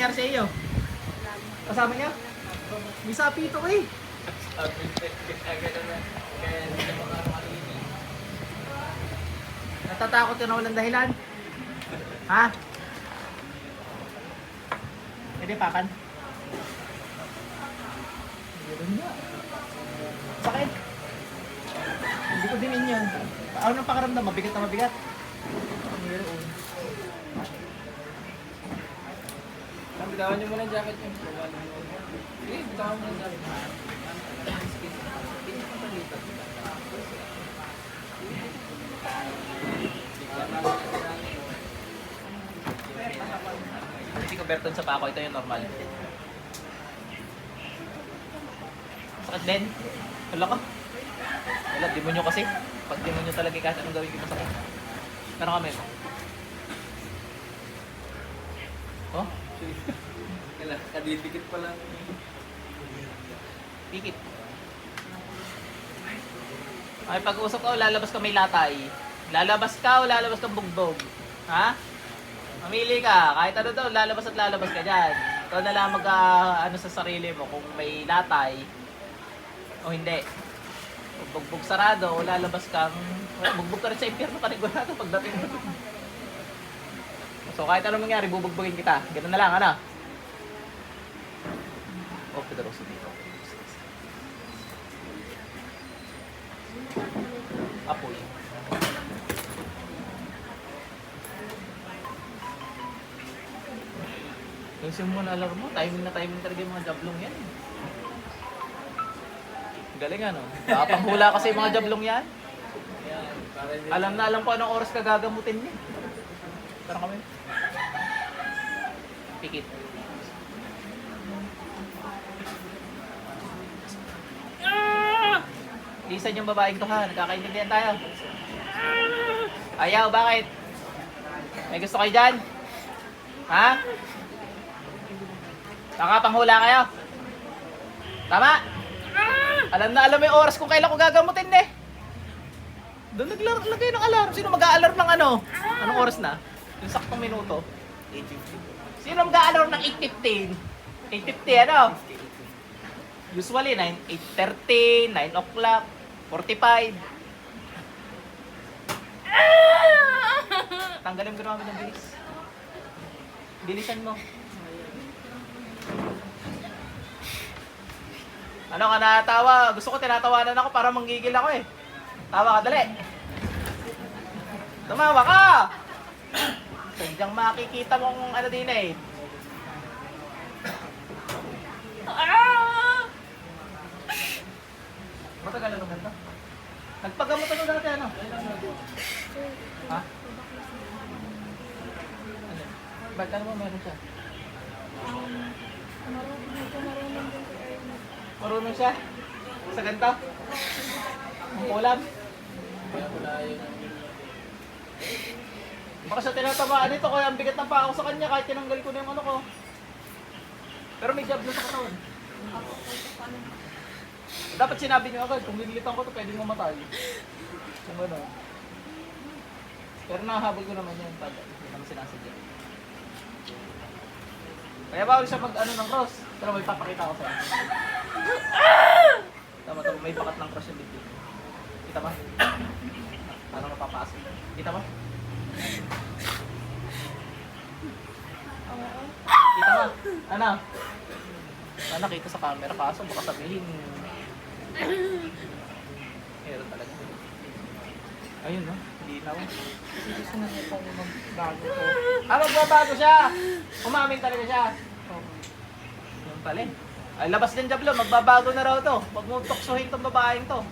nangyari sa iyo? Kasama niya? May sapito ko eh. Natatakot ka na walang dahilan? Ha? Pwede pakan? Meron nga. Sakit. Hindi ko din yun. Ano nang pakaramdam? Mabigat na mabigat? Meron. Bitawan niyo muna yung jacket niyo. Sige, bitawan mo na yung jacket. Hindi ko Berton sa pako. Ito yung normal. Sakit din. Wala ka. Wala, demonyo kasi. Pag demonyo talaga kahit anong gawin ko masakit. Meron kami. Oh, Kailan, kadidikit pa lang. pikit. Ay, pag-usap ka o lalabas ka may latay. Lalabas ka o lalabas kang bugbog. Ha? Mamili ka. Kahit ano daw, lalabas at lalabas ka dyan. Ikaw na lang mag, ah, ano sa sarili mo kung may latay o hindi. Kung bugbog sarado o lalabas kang... Well, bugbog ka rin sa impyerno panigurado pagdating mo. So kahit anong mangyari, bubugbugin kita. Ganun na lang, ano? Oh, Pedroso dito. Apoy. Yung na alarm mo, timing na timing talaga yung mga jablong yan. Galing ano. Nakapanghula kasi yung mga jablong yan. Alam na alam ko anong oras ka gagamutin niya. Tara kami. Pikit. Lisan yung babaeng to ha, nagkakaintindihan tayo. Ayaw, bakit? May gusto kayo dyan? Ha? Nakapanghula kayo? Tama? Alam na alam mo yung oras kung kailan ko gagamutin eh. Doon naglagay ng alarm. Sino mag-a-alarm ng ano? Anong oras na? Yung saktong minuto. 8.50. Sino mag-a-alarm ng 8.15? 8.50 ano? Usually 9, 8.30, 9 o'clock, 45. Tanggalin ko namin ng bilis. Bilisan mo. Ano ka natawa? Gusto ko tinatawanan ako para manggigil ako eh. Tawa ka, dali. Tumawa ka! Sadyang makikita mong ano din eh. Ah! Matagal na naman to. Nagpagamot ako dati ano? Ha? Ano? Ba't ano mo meron siya? Marunong siya? Sa ganito? Ang ulam? Baka siya tinatamaan nito kaya ang bigat ng paa ko sa kanya kahit tinanggal ko na yung ano ko. Pero may job na sa katawan. Dapat sinabi niyo agad, kung nililitan ko to pwedeng mamatay. Kung ano. Pero nahabol ko naman yan pag hindi naman sinasadya. Kaya bawal siya mag ano ng cross. Pero may papakita ko sa'yo. Tama tama, may bakat ng cross yung dito. Kita ba? Paano mapapasok? Kita ba? Kita ba? Ano? Sana nakita sa camera kaso baka sabihin Meron talaga. Ayun no, hindi na. Kasi gusto na niya pang magbago ko. Ah, magbabago siya! Umamin talaga siya. Yung pala eh. Ay, labas din Jablo, magbabago na raw to. Huwag mo tuksohin tong babaeng to.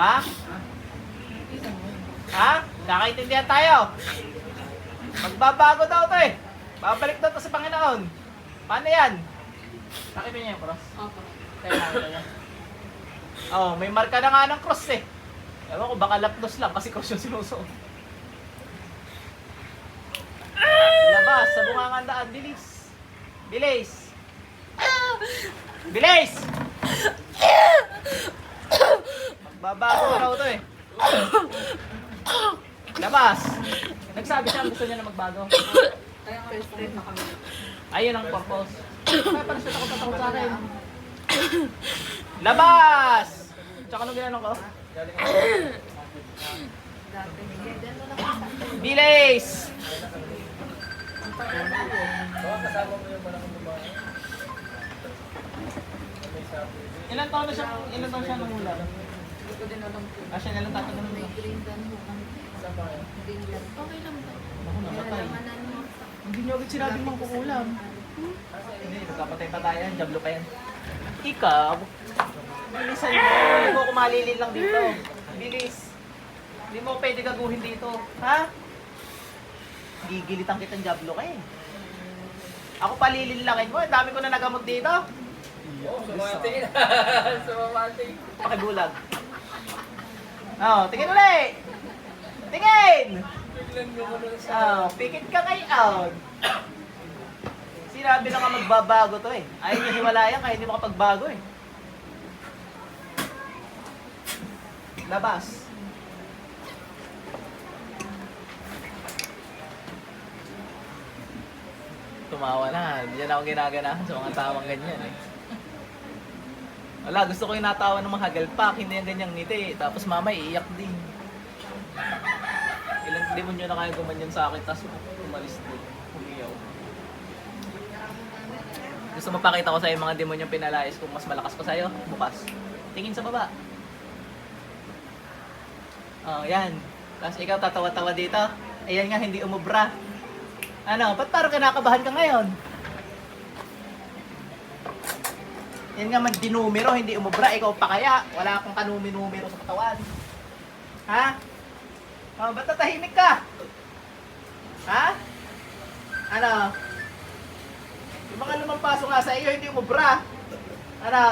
Ha? Ha? Kakaintindihan tayo. Magbabago daw to eh. Babalik daw to sa Panginoon. Paano yan? Nakita niya yung cross? Opo. Kaya nakita niya. Oh, may marka na nga ng cross eh. Ewan ko, baka lapdos lang kasi cross yung sinusuot. Labas, sa bungangan daan, bilis. Bilis. Bilis! Magbabago na raw to eh. Labas! Nagsabi siya gusto niya na magbago. Kaya nga na. Ayun ang purpose. Kaya parang siya takot na takot sa akin. Labas! Tsaka nung ginanong ko? Bilis! Ilan taon na siya, ilan taon siya nung ulam? Hindi ko din alam po. Ah, siya na lang tatanong mo. green gun ho kami. Ba? Green. Okay lang to. Ako. Hindi niyo agad sinabing mang kukulam. Hindi, magkapatay pa tayo yan. Jablo pa yan. Ikaw, bilisan mo. Hindi mo ako malilin lang dito. Bilis. Hindi mo pwede gaguhin dito. Ha? Gigilitan kitang jablo ka eh. Ako palilinlangin mo. Ang dami ko na nagamot dito. Oo, sumati. Sumati. Pakibulag. Oh, tingin ulit. Tingin! Sa... Oh, pikit ka ngayon. Sinabi na ka magbabago to eh. Ayaw niya hiwalayan kaya hindi makapagbago eh. Labas. Tumawa na. Diyan ako ginaganahan sa mga tawang ganyan eh. Wala, gusto ko yung natawa ng mga hagalpak, hindi yung ganyang ngiti. Tapos mama, iiyak din. Ilang demonyo na kaya gumanyan sa akin, tapos umalis din. Umiyaw. Gusto mo pakita ko sa'yo yung mga demonyo pinalayas kung mas malakas ko sa'yo? Bukas. Tingin sa baba. Oh, yan. Tapos ikaw tatawa-tawa dito. Ayan nga, hindi umubra. Ano, ba't parang kinakabahan ka ngayon? Yan nga man dinumero, hindi umubra. Ikaw pa kaya? Wala akong kanumi-numero sa katawan. Ha? Oh, ba't tatahimik ka? Ha? Ano? Yung mga lumampaso nga sa iyo, hindi umubra. Ano?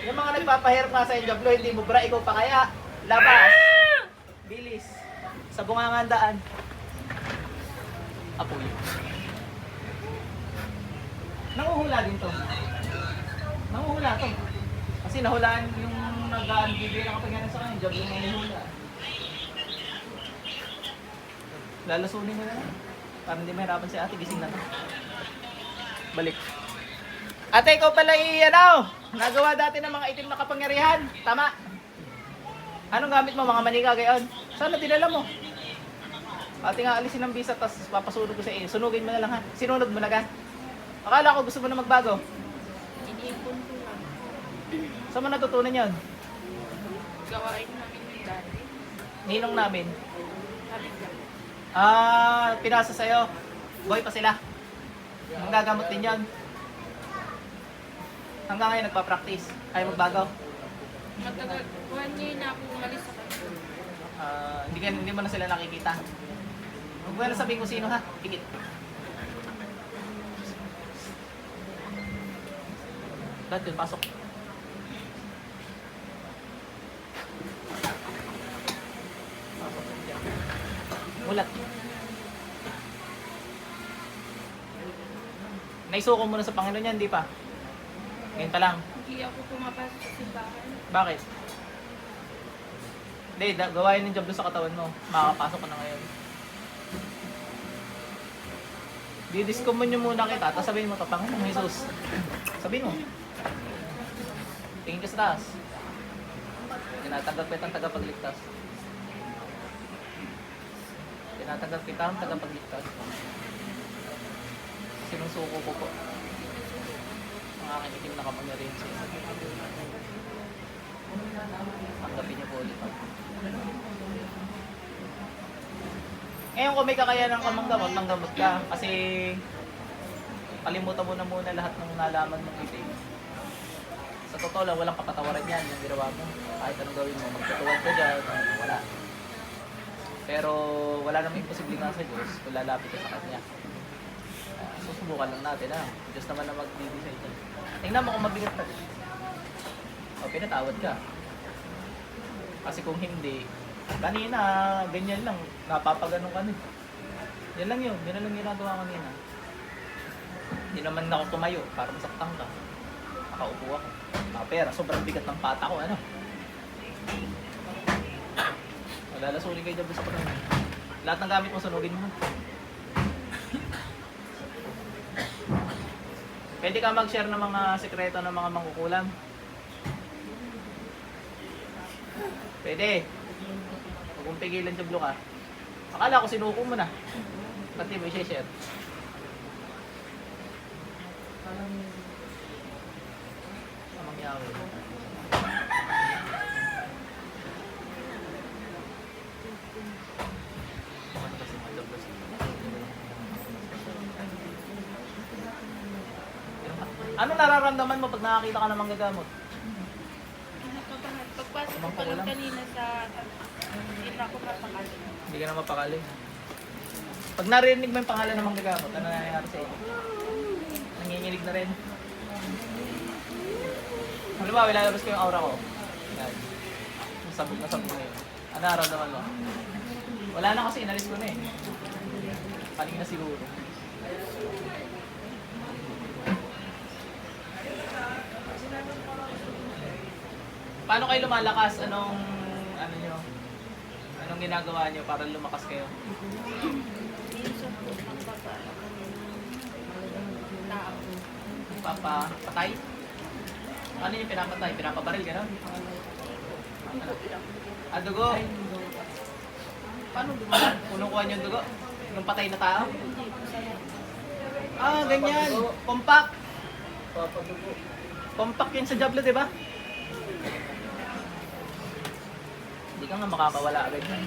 Yung mga nagpapahirap nga sa iyo, Jablo, hindi umubra. Ikaw pa kaya? Labas. Bilis. Sa bungangandaan. Apoy. Nanguhula din to. Nanguhula to. Kasi nahulaan yung nag-aan bibigay ng kapangyarihan sa kanya, job yung nanguhula. Lalasunin mo na lang. Para hindi mahirapan si ate, gising na to. Balik. Ate, ikaw pala i ano, nagawa dati ng mga itim na kapangyarihan. Tama. Anong gamit mo, mga manika gayon? Sana dinala mo. Ate nga alisin ng visa, tapos papasunog ko sa iyo. Sunugin mo na lang ha. Sinunod mo na ka. Akala ko gusto mo na magbago. Iniipon ko lang. Saan mo natutunan yon? Gawain namin yung dati. Ninong namin. Ah, pinasa sa'yo. Boy pa sila. Ang gagamot din yon. Hanggang ngayon nagpa-practice. Ayaw magbago. Matagal. One year na ako umalis sa kanila. Ah, hindi, ka- hindi mo na sila nakikita. Huwag mo na sabihin kung sino ha. Higit. Dahil yun, pasok. Pasok. Mulat. Naisuko mo na sa Panginoon yan, di pa? Ngayon pa lang. Hindi ako pumapasok sa simbahan. Bakit? Hindi, da- gawain ng job doon sa katawan mo. Makakapasok ka na ngayon. Didiscommon nyo muna kita, tapos sabihin mo, Panginoong Jesus. Sabihin mo. Tingin ka sa taas. Tinatanggap kita ang tagapagligtas. Tinatanggap kita ang tagapagligtas. Sinusuko ko po. Ang aking itim na kapangyarihan sa inyo. Tanggapin niyo po ulit ako. Ngayon kung may kakayanan ka manggamot, manggamot ka. Kasi kalimutan mo na muna lahat ng nalaman mong itim. Sa totoo lang, walang kapatawaran yan yung ginawa mo. Kahit anong gawin mo, magtutuwad ka dyan, wala. Pero wala namang imposible nga sa Diyos kung lalapit ka sa Kanya. Ah, susubukan lang natin ha. Diyos naman na magbibigay dyan. Tingnan mo kung mabigat ka. O, pinatawad ka. Kasi kung hindi, kanina, ganyan lang, napapaganon ka na. Yan lang yun, yan lang ginagawa kanina. Hindi naman ako tumayo para masaktan ka. Nakaupo ako. Ah, pera, sobrang bigat ng pata ko, ano? Malalasunin kayo dyan sa pagkakas. Lahat ng gamit mo, sunugin mo. Pwede ka mag-share ng mga sekreto ng mga mangkukulam. Pwede. Huwag mong pigilan sa blue ka. Akala ko sinuko mo na. Ba't di mo i-share? Amang yawi. Ano kasi madablas ito? Ano nararamdaman mo pag nakakita ka ng manggagamot? Nakabahan. Pagpasok ko pa lang kanina sa... Hindi na ako mapakali. Hindi ka na mapakali. Pag narinig mo yung pangalan ng manggagamot, ano nangyayari sa iyo? Nanginginig na rin. Halimbawa, ilalabas ko yung aura ko. Yan. Yung sabog na sabog na yun. Ano nararamdaman mo? Wala na kasi, inalis ko na eh. Kanina siguro. Paano kayo lumalakas? Anong, ano nyo? Anong ginagawa nyo para lumakas kayo? Minsan po, nagpapala kami ng tao. Papapatay? Ano yung pinapatay? Pinapabaril, gano'n? Lang. Ah, dugo? Paano dugo? Kunukuha nyo yung dugo? Nung patay na tao? Ah, ganyan. Papadugo. Compact yun sa Diablo, di ba? Ka nga makakawala agad yan.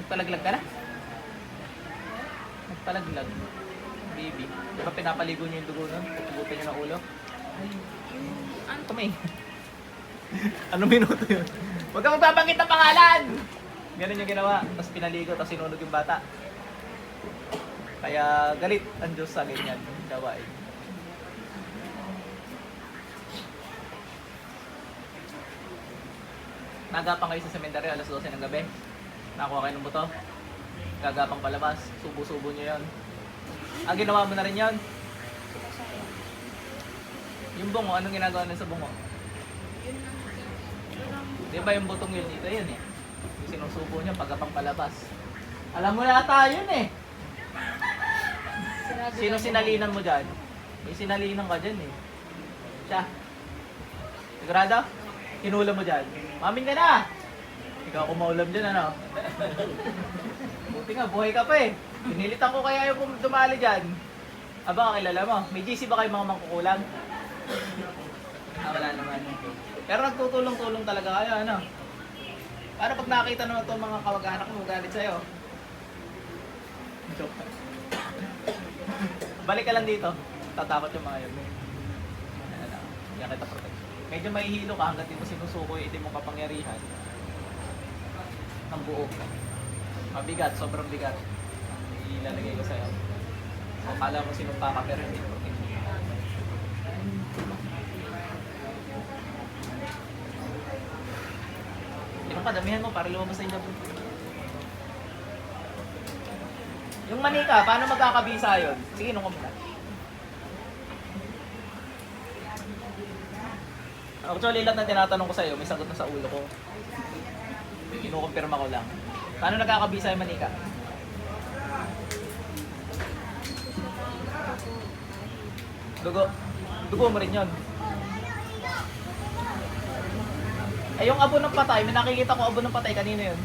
Nagpalaglag ka na? Nagpalaglag. Baby. Di ba pinapaligo niyo yung dugo nun? Tugutin niyo ng ulo? Yung, ano, Tumay. Anong minuto yun? Huwag ka magbabanggit ng pangalan! Ganun yung ginawa. Tapos pinaligo, tapos sinunog yung bata. Kaya galit ang Diyos sa ganyan. Gawain. Nagapang kayo sa sementeryo alas 12 ng gabi. Nakuha kayo ng buto. Gagapang palabas. Subo-subo nyo yun. Ah, ginawa mo na rin yun. Yung bungo, anong ginagawa nun sa bungo? Di ba yung butong yun dito yun eh? Yung sinusubo niya pagkapang palabas. Alam mo yata yun eh. Sino sinalinan mo dyan? May sinalinan ka dyan eh. Siya. Sigurado? Kinula mo dyan. Mamin ka na! Ikaw kumaulam dyan ano? Buti nga, buhay ka pa eh. Pinilitan ko kaya yung dumali dyan. Aba, kilala mo. May GC ba kayo mga mangkukulang? Ah, wala naman. Pero nagtutulong-tulong talaga kayo, ano? Para pag nakita naman itong mga kawag-anak mo, galit sa'yo. Joke. Balik ka lang dito. Tatakot yung mga yun. Ano na, Yan kita protect. Medyo mahihilo ka hanggat di mo sinusuko yung itim mong kapangyarihan. Ang buo. Mabigat, sobrang bigat. Ang ilalagay ko sa'yo. So, kala mo sinumpa ka pero hindi protect. Inom ka, damihan mo para lumabas yung jabon. Yung manika, paano magkakabisa yun? Sige, inom ka. Actually, lahat na tinatanong ko sa'yo, may sagot na sa ulo ko. Kinukumpirma ko lang. Paano nagkakabisa yung manika? Dugo. Dugo mo rin yun. Ay, yung abo ng patay, may nakikita ko abo ng patay, kanino yun?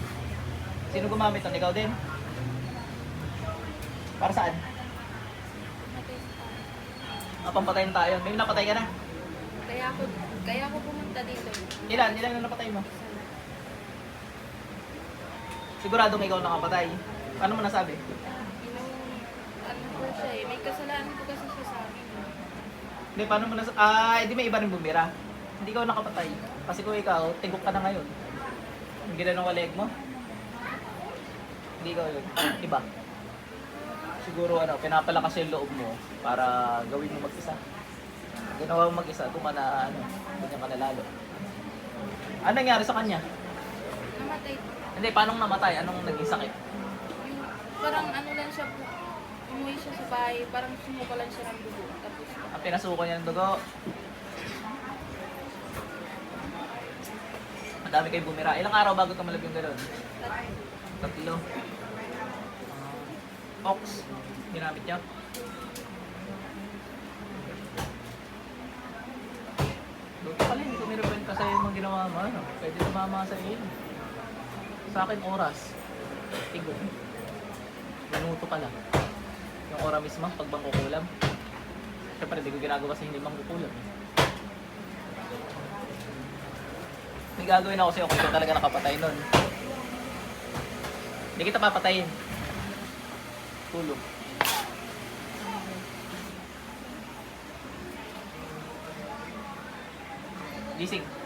Sino gumamit nun? Ikaw din? Para saan? Sa. Ah, pampatay na tayo. May napatay ka na. Kaya ako, kaya ako pumunta dito. Ilan? Ilan na napatay mo? Siguradong ikaw nakapatay. Paano mo nasabi? Inong, ano po siya eh. May kasalanan po kasi siya sa amin. Hindi, paano mo nasabi? Ah, hindi may iba rin bumira. Hindi ikaw nakapatay. Kasi kung ikaw, tigok ka na ngayon. Ginanong ka leg mo. Hindi ikaw yun. Iba. Siguro ano, pinapalakas yung loob mo para gawin mo mag-isa. Ginawa mo mag-isa, doon ka na, ano, ganyan ka na lalo. Ano nangyari sa kanya? Namatay. Hindi, paano namatay? Anong naging sakit? Yung, parang ano lang siya po. Umuwi siya sa bahay. Parang sumuka lang siya ng dugo. Tapos, Ang pinasuko niya ng dugo. Madami kayo bumira. Ilang araw bago tumalab yung tatlo. Tatlo. Ah, ox. Ginamit niya. Luto pala, hindi ko nireprint pa sa'yo yung mga ginawa mo. Ano? Pwede tumama sa iyo. Sa akin, oras. Tigo. Minuto pala. Yung oras mismo, pag bangkukulam. Siyempre, hindi ko ginagawa sa hindi bangkukulam. May gagawin ako sa'yo kung talaga nakapatay nun. Hindi kita papatayin. Tulog. Gising.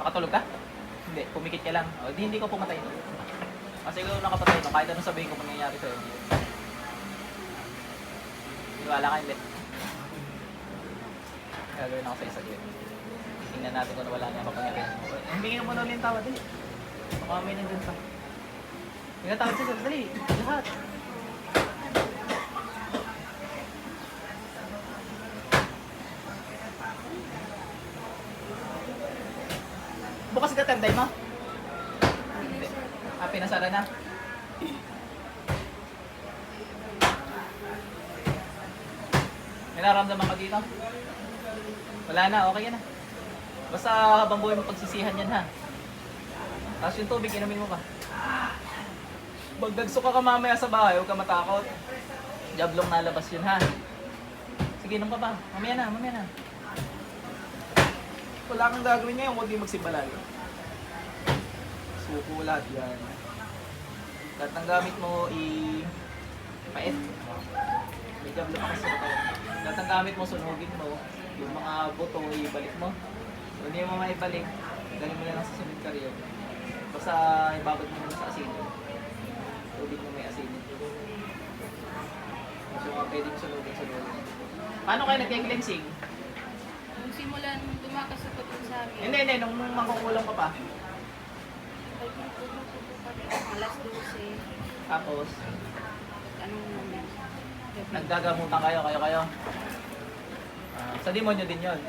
Nakatulog ka? Hindi, pumikit ka lang. O, di, hindi ko pumatay no. Kasi ikaw nakapatay no, kahit anong sabihin ko mangyayari sa'yo. Wala ka hindi. Gagawin ako sa isa dito. Tingnan natin kung wala niya kapangyarihan. Hindi nga mo na ulit yung tawad eh. Baka may nandun pa. Hindi tawad siya, dali. Lahat. Bukas ka tanday mo? Ah, pinasara na. May nararamdaman ka dito? Wala na, okay na. Basta habang buhay mo pagsisihan yan ha. Tapos yung tubig, inumin mo pa. Magdagso ka ka mamaya sa bahay, huwag ka matakot. Jablong nalabas yun ha. Sige, inom ka pa. Mamaya na, mamaya na. Wala kang gagawin ngayon, yung magsibalay. Suko lahat yan. Lahat ng gamit mo i... Pait. May jablo pa kasi katawan. Lahat ng gamit mo, sunugin mo. Yung mga buto, ibalik mo. Kung hindi mo maibalik, galing mo na lang sa sunod karyo. Basta ibabad mo na sa asin. Tubig mo may asin. So, mga pwedeng sunugin loob. Paano kayo nag-cleansing? Nung simula nung tumakas sa pagod sa amin. Hindi, hindi. Nung mangkukulang ka pa. Ay, ko po kami. Alas 12. Tapos, Anong naman? Gabi. naggagamutan kayo, kayo-kayo. Ah, sa demonyo din yon.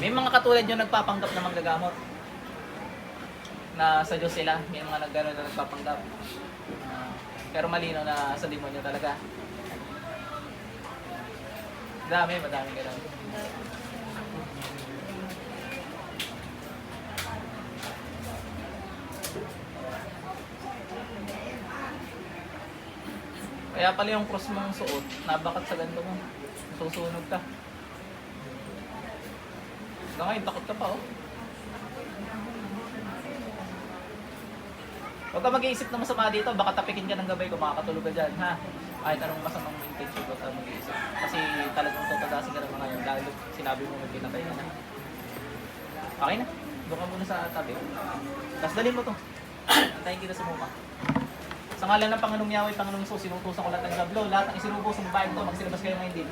May mga katulad yung nagpapanggap na manggagamot. Na sa Diyos sila, may mga naggano na nagpapanggap. Ah, pero malino na sa demonyo talaga. Dami, madami ganun. Kaya pala yung cross mong suot, nabakat sa ganito mo. Susunog ka. Hanggang ngayon, takot ka pa oh. Huwag ka mag-iisip na masama dito, baka tapikin ka ng gabay kung makakatulog ka dyan, ha? Kahit anong masamang intention ko ka mag-iisip. Kasi talagang tutadasin ka ng mga yun, lalo sinabi mo may pinatay ka na. Okay na, doon ka muna sa tabi. Tapos dalhin mo to. Antayin kita sa mukha. Sa ngalan ng Panginoong Yahweh, Panginoong Isus, sinutusan ko lahat ng gablo, lahat ng isinubo sa babaeng to, magsilabas kayo ngayon din.